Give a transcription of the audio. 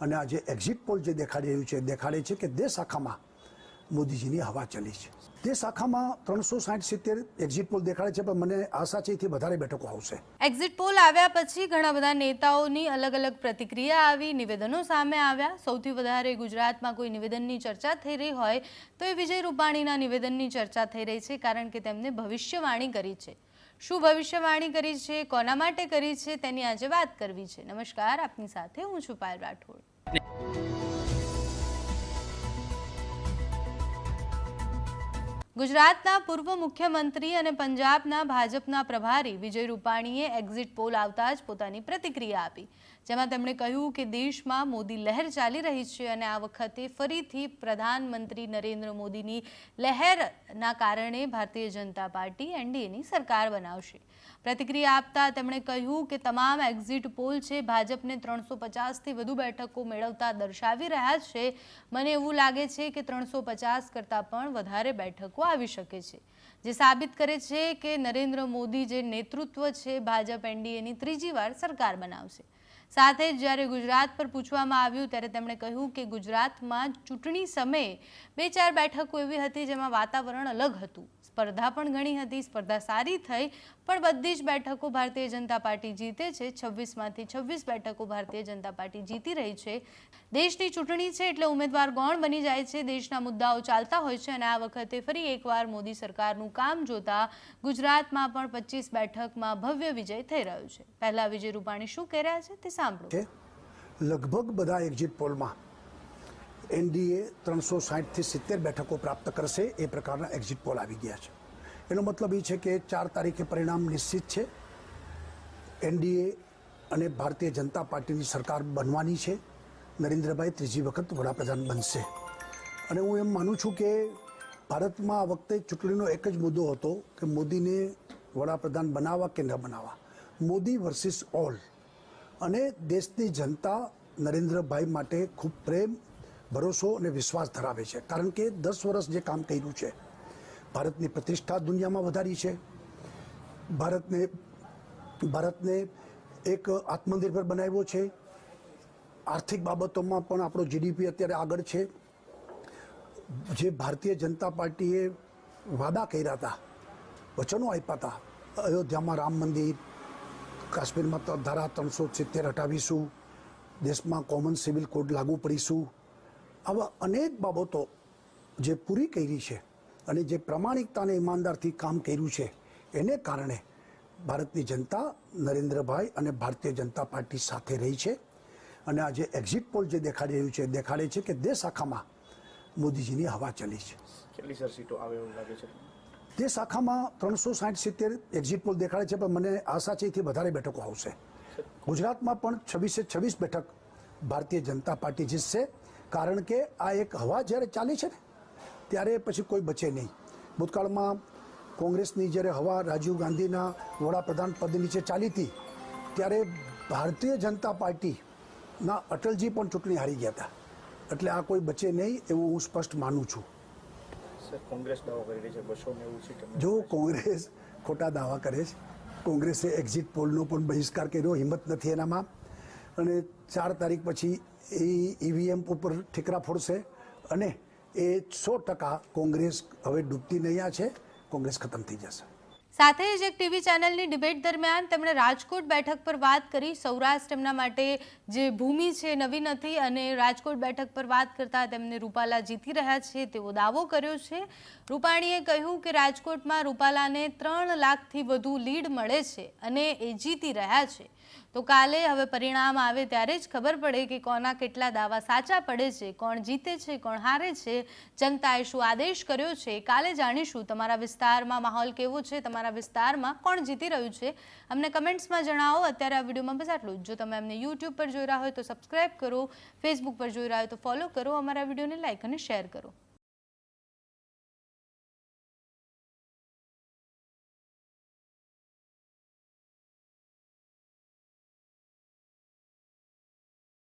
અને આ જે એક્ઝિટ પોલ જે દેખાડી રહ્યું છે દેખાડે છે કે દેશ આખામાં મોદીજીની હવા ચલી છે. તે શાખામાં ત્રણસો સાઠ સિત્તેર એક્ઝિટ પોલ દેખાડે છે, પણ મને આશા છે એથી વધારે બેઠકો આવશે. એક્ઝિટ પોલ આવ્યા પછી ઘણા બધા નેતાઓની અલગ અલગ પ્રતિક્રિયા આવી, નિવેદનો સામે આવ્યા. સૌથી વધારે ગુજરાતમાં કોઈ નિવેદનની ચર્ચા થઈ રહી હોય તો એ વિજય રૂપાણીના નિવેદનની ચર્ચા થઈ રહી છે, કારણ કે તેમને ભવિષ્યવાણી કરી છે. શું ભવિષ્યવાણી કરી છે, કોના માટે કરી છે, તેની આજે વાત કરવી છે. નમસ્કાર, આપની સાથે હું છું પાયલ રાઠોડ. ગુજરાતના પૂર્વ મુખ્યમંત્રી અને પંજાબના ભાજપના પ્રભારી વિજય રૂપાણીએ એક્ઝિટ પોલ આવતા જ પોતાની પ્રતિક્રિયા આપી. જેમાં તેમણે કહ્યું કે દેશમાં મોદી લહેર ચાલી રહી છે અને આ વખતે ફરીથી પ્રધાનમંત્રી નરેન્દ્ર મોદીની લહેરના કારણે ભારતીય જનતા પાર્ટી એનડીએની સરકાર બનાવશે. પ્રતિક્રિયા આપતા તેમણે કહ્યું કે તમામ એક્ઝિટ પોલ છે, ભાજપને ત્રણસો પચાસથી વધુ બેઠકો મેળવતા દર્શાવી રહ્યા છે. મને એવું લાગે છે કે ત્રણસો પચાસ કરતાં પણ વધારે બેઠકો આવી શકે છે. જે સાબિત કરે છે કે નરેન્દ્ર મોદી જે નેતૃત્વ છે, ભાજપ એનડીએની ત્રીજી વાર સરકાર બનાવશે. સાથે જ જ્યારે ગુજરાત પર પૂછવામાં આવ્યું ત્યારે તેમણે કહ્યું કે ગુજરાતમાં ચૂંટણી સમયે બે ચાર બેઠકો એવી હતી જેમાં વાતાવરણ અલગ હતું. સ્પર્ધા પણ ઘણી હતી, સ્પર્ધા સારી થઈ, પણ બધી જ બેઠકો ભારતીય જનતા પાર્ટી જીતે છે. છવ્વીસમાંથી છવ્વીસ બેઠકો ભારતીય જનતા પાર્ટી જીતી રહી છે. દેશની ચૂંટણી છે એટલે ઉમેદવાર ગૌણ બની જાય છે. દેશના મુદ્દાઓ ચાલતા હોય છે અને આ વખતે ફરી એકવાર મોદી સરકારનું કામ જોતા ગુજરાતમાં પણ પચીસ બેઠકમાં ભવ્ય વિજય થઈ રહ્યો છે. પહેલા વિજય રૂપાણી શું કહી રહ્યા છે તે સાંભળો. લગભગ બધા એક્ઝિટ પોલમાં એનડીએ ત્રણસો સાઠથી સિત્તેર બેઠકો પ્રાપ્ત કરશે એ પ્રકારના એક્ઝિટ પોલ આવી ગયા છે. એનો મતલબ એ છે કે ચાર તારીખે પરિણામ નિશ્ચિત છે. એનડીએ અને ભારતીય જનતા પાર્ટીની સરકાર બનવાની છે. નરેન્દ્રભાઈ ત્રીજી વખત વડાપ્રધાન બનશે. અને હું એમ માનું છું કે ભારતમાં આ વખતે ચૂંટણીનો એક જ મુદ્દો હતો કે મોદીને વડાપ્રધાન બનાવવા કે ન બનાવવા. મોદી વર્સિસ ઓલ અને દેશની જનતા નરેન્દ્રભાઈ માટે ખૂબ પ્રેમ, ભરોસો અને વિશ્વાસ ધરાવે છે. કારણ કે દસ વર્ષ જે કામ કર્યું છે, ભારતની પ્રતિષ્ઠા દુનિયામાં વધારી છે. ભારતને ભારતને એક આત્મનિર્ભર બનાવ્યો છે. આર્થિક બાબતોમાં પણ આપણો જીડીપી અત્યારે આગળ છે. જે ભારતીય જનતા પાર્ટીએ વાદા કર્યા હતા, વચનો આપ્યા હતા. અયોધ્યામાં રામ મંદિર કાશ્મીરમાં તો ધારા ત્રણસો સિત્તેર હટાવીશું. દેશમાં કોમન સિવિલ કોડ લાગુ પડીશું. આવા અનેક બાબતો જે પૂરી કરી છે અને જે પ્રામાણિકતાને ઈમાનદારથી કામ કર્યું છે, એને કારણે ભારતની જનતા નરેન્દ્રભાઈ અને ભારતીય જનતા પાર્ટી સાથે રહી છે. અને આજે એક્ઝિટ પોલ જે દેખાડી રહ્યું છે દેખાડે છે કે દેશ આખામાં મોદીજીની હવા ચલી છે. કેટલી સર સીટો આવે એવું લાગે છે? તે શાખામાં ત્રણસો સાઠ સિત્તેર એક્ઝિટ પોલ દેખાડે છે, પણ મને આશા છે એથી વધારે બેઠકો આવશે. ગુજરાતમાં પણ છવ્વીસે છવ્વીસ બેઠક ભારતીય જનતા પાર્ટી જીતશે, કારણ કે આ એક હવા જ્યારે ચાલી છે ને, ત્યારે પછી કોઈ બચે નહીં. ભૂતકાળમાં કોંગ્રેસની જ્યારે હવા રાજીવ ગાંધીના વડાપ્રધાન પદ નીચે ચાલી હતી, ત્યારે ભારતીય જનતા પાર્ટીના અટલજી પણ ચૂંટણી હારી ગયા હતા. એટલે આ કોઈ બચે નહીં એવું હું સ્પષ્ટ માનું છું. કોંગ્રેસ દાવો કરી રહી છે બસો નેવું સીટ જો કોંગ્રેસ ખોટા દાવા કરે છે. કોંગ્રેસે એક્ઝિટ પોલનો પણ બહિષ્કાર કર્યો હિંમત નથી એનામાં. અને ચાર તારીખ પછી એ ઈવીએમ ઉપર ઠીકરા ફોડશે અને એ સો ટકા કોંગ્રેસ હવે ડૂબતી નહીં છે કોંગ્રેસ ખતમ થઈ જશે. સાથે જ એક ટીવી ચેનલની ડિબેટ દરમિયાન તેમણે રાજકોટ બેઠક પર વાત કરી. સૌરાષ્ટ્ર એમના માટે જે ભૂમિ છે નવી નથી અને રાજકોટ બેઠક પર વાત કરતા તેમને રૂપાલા જીતી રહ્યા છે, તેવો દાવો કર્યો છે. રૂપાણીએ કહ્યું કે રાજકોટમાં રૂપાલાને ત્રણ લાખથી વધુ લીડ મળે છે અને એ જીતી રહ્યા છે. તો કાલે હવે પરિણામ આવે ત્યારે જ ખબર પડે કે કોના કેટલા દાવા સાચા પડે છે, કોણ જીતે છે, કોણ હારે છે. જનતાએ શું આદેશ કર્યો છે કાલે જાણીશું. તમારા વિસ્તારમાં માહોલ કેવો છે? તમારા વિસ્તારમાં કોણ જીતી રહ્યું છે, અમને કમેન્ટ્સમાં જણાવો. અત્યારે આ વિડીયોમાં બસ આટલું જો. તમે અમને યુટ્યુબ પર જોઈ રહ્યા હોય તો સબસ્ક્રાઈબ કરો ફેસબુક પર જોઈ રહ્યા હોય તો ફોલો કરો, અમારા વિડીયોને લાઇક અને શેર કરો.